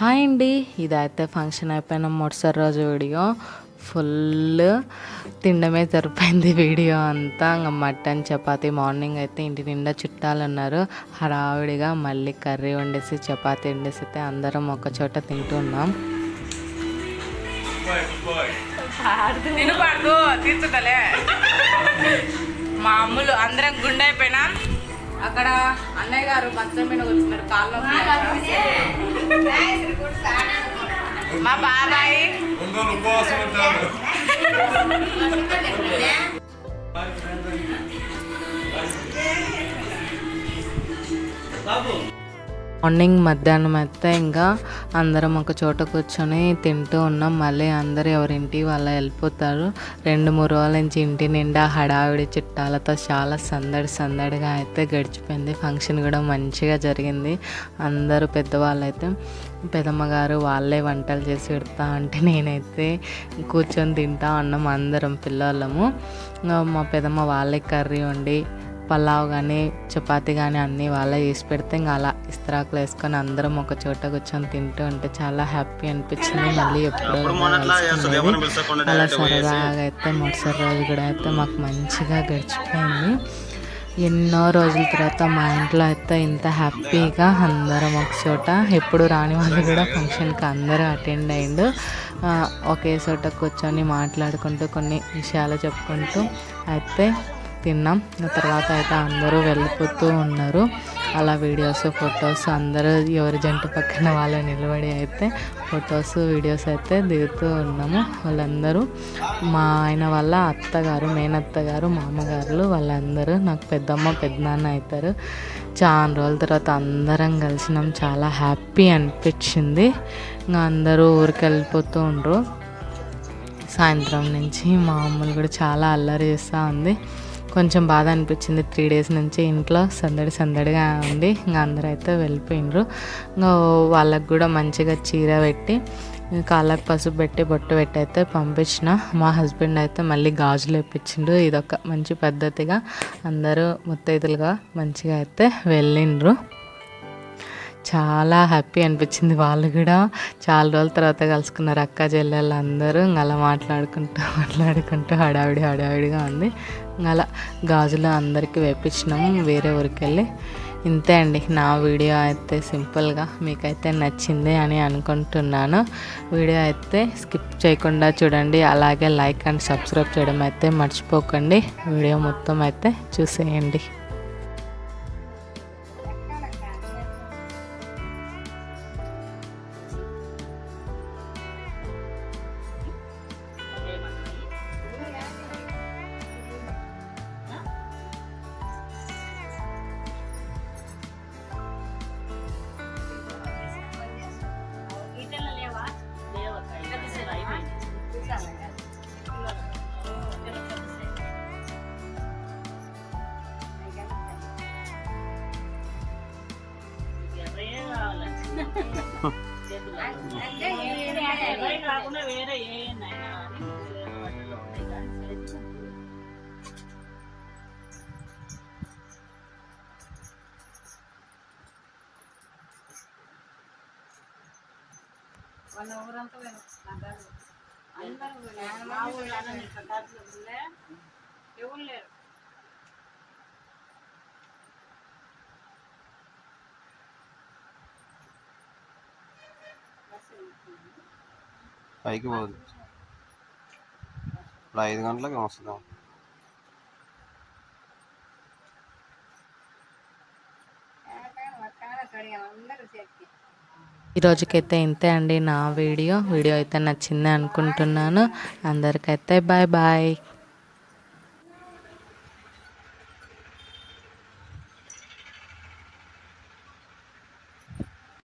Hi అండి. ఇదైతే function అయిపోయిన మొదటిసారి రోజు వీడియో. ఫుల్ తినడమే సరిపోయింది వీడియో అంతా. ఇంకా మటన్ చపాతి మార్నింగ్ అయితే ఇంటి నిండా చుట్టాలు ఉన్నారు హడావిడిగా మళ్ళీ కర్రీ వండేసి చపాతి వండేసి అయితే అందరం ఒక చోట తింటున్నాం మామూలు అందరం గుండె అయిపోయినా. అక్కడ అన్నయ్య గారు మంచం మీద కూర్చున్నారు కాళ్ళు మా బాబాయ్. ఉంటారు. మార్నింగ్ మధ్యాహ్నం అయితే ఇంకా అందరం ఒక చోట కూర్చొని తింటూ ఉన్నాం. మళ్ళీ అందరూ ఎవరింటి వాళ్ళ వెళ్ళిపోతారు. రెండు మూడు రోజుల నుంచి ఇంటి నిండా హడావిడి చుట్టాలతో చాలా సందడి సందడిగా అయితే గడిచిపోయింది. ఫంక్షన్ కూడా మంచిగా జరిగింది. అందరూ పెద్దవాళ్ళు అయితే పెదమ్మగారు వాళ్ళే వంటలు చేసి పెడతా అంటే నేనైతే కూర్చొని తింటా ఉన్నాం. అందరం పిల్లలము. మా పెదమ్మ వాళ్ళే కర్రీ వండి పలావ్ కానీ చపాతి కానీ అన్నీ వాళ్ళే చేసి పెడితే ఇంకా అలా ఇస్త్రాకులు వేసుకొని అందరం ఒక చోట కూర్చొని తింటూ ఉంటే చాలా హ్యాపీ అనిపించింది. మళ్ళీ ఎప్పుడో. అలా సరదాగా అయితే మొదటిసారి రోజు కూడా అయితే మాకు మంచిగా గడిచిపోయింది. ఎన్నో రోజుల తర్వాత మా ఇంట్లో అయితే ఇంత హ్యాపీగా అందరం ఒక చోట. ఎప్పుడు రాని వాళ్ళు కూడా ఫంక్షన్కి అందరూ అటెండ్ అయ్యిండు. ఒకే చోట కూర్చొని మాట్లాడుకుంటూ కొన్ని విషయాలు చెప్పుకుంటూ అయితే తిన్నాం. తర్వాత అయితే అందరూ వెళ్ళిపోతూ ఉన్నారు. అలా వీడియోస్ ఫొటోస్ అందరూ ఎవరి జంట పక్కన వాళ్ళు నిలబడి అయితే ఫొటోస్ వీడియోస్ అయితే దిగుతూ ఉన్నాము. వాళ్ళందరూ మా ఆయన వాళ్ళ అత్తగారు మేనత్తగారు మామగారులు వాళ్ళందరూ నాకు పెద్దమ్మ పెద్దనాన్న అవుతారు. చాలా రోజుల తర్వాత అందరం కలిసినాం. చాలా హ్యాపీ అనిపించింది. ఇంకా అందరూ ఊరికి వెళ్ళిపోతూ ఉండరు. సాయంత్రం నుంచి మా అమ్మలు కూడా చాలా అల్లరి చేస్తూ ఉంది. కొంచెం బాధ అనిపించింది. త్రీ డేస్ నుంచి ఇంట్లో సందడి సందడిగా ఉంది. ఇంకా అందరూ అయితే వెళ్ళిపోయినరు ఇంకా వాళ్ళకు కూడా మంచిగా చీర పెట్టి కాళ్ళకు పసుపు పెట్టి బొట్టు పెట్టి అయితే పంపించిన. మా హస్బెండ్ అయితే మళ్ళీ గాజులు వేపించిండు. ఇదొక మంచి పద్ధతిగా అందరూ ముత్తైదులుగా మంచిగా అయితే వెళ్ళిండ్రు. చాలా హ్యాపీ అనిపించింది వాళ్ళు కూడా. చాలా రోజుల తర్వాత కలుసుకున్నారు అక్క చెల్లెళ్ళు అందరూ. అలా మాట్లాడుకుంటూ మాట్లాడుకుంటూ హడావిడి హడావిడిగా ఉంది. అలా గాజులు అందరికీ వేపించినాము వేరే ఊరికి వెళ్ళి ఇంతే అండి నా వీడియో అయితే సింపుల్గా మీకైతే నచ్చింది అని అనుకుంటున్నాను. వీడియో అయితే స్కిప్ చేయకుండా చూడండి అలాగే లైక్ అండ్ సబ్స్క్రైబ్ చేయడం అయితే మర్చిపోకండి. వీడియో మొత్తం అయితే చూసేయండి. వాళ్ళ ఊరంతా అందరూ మా ఊళ్ళో ఎవరు లేరు పైకి పోదు. ఇప్పుడు ఐదు గంటలకి వస్తుందాం ఈ రోజుకైతే ఇంతే అండి నా వీడియో. వీడియో అయితే నచ్చింది అనుకుంటున్నాను. అందరికైతే బాయ్ బాయ్.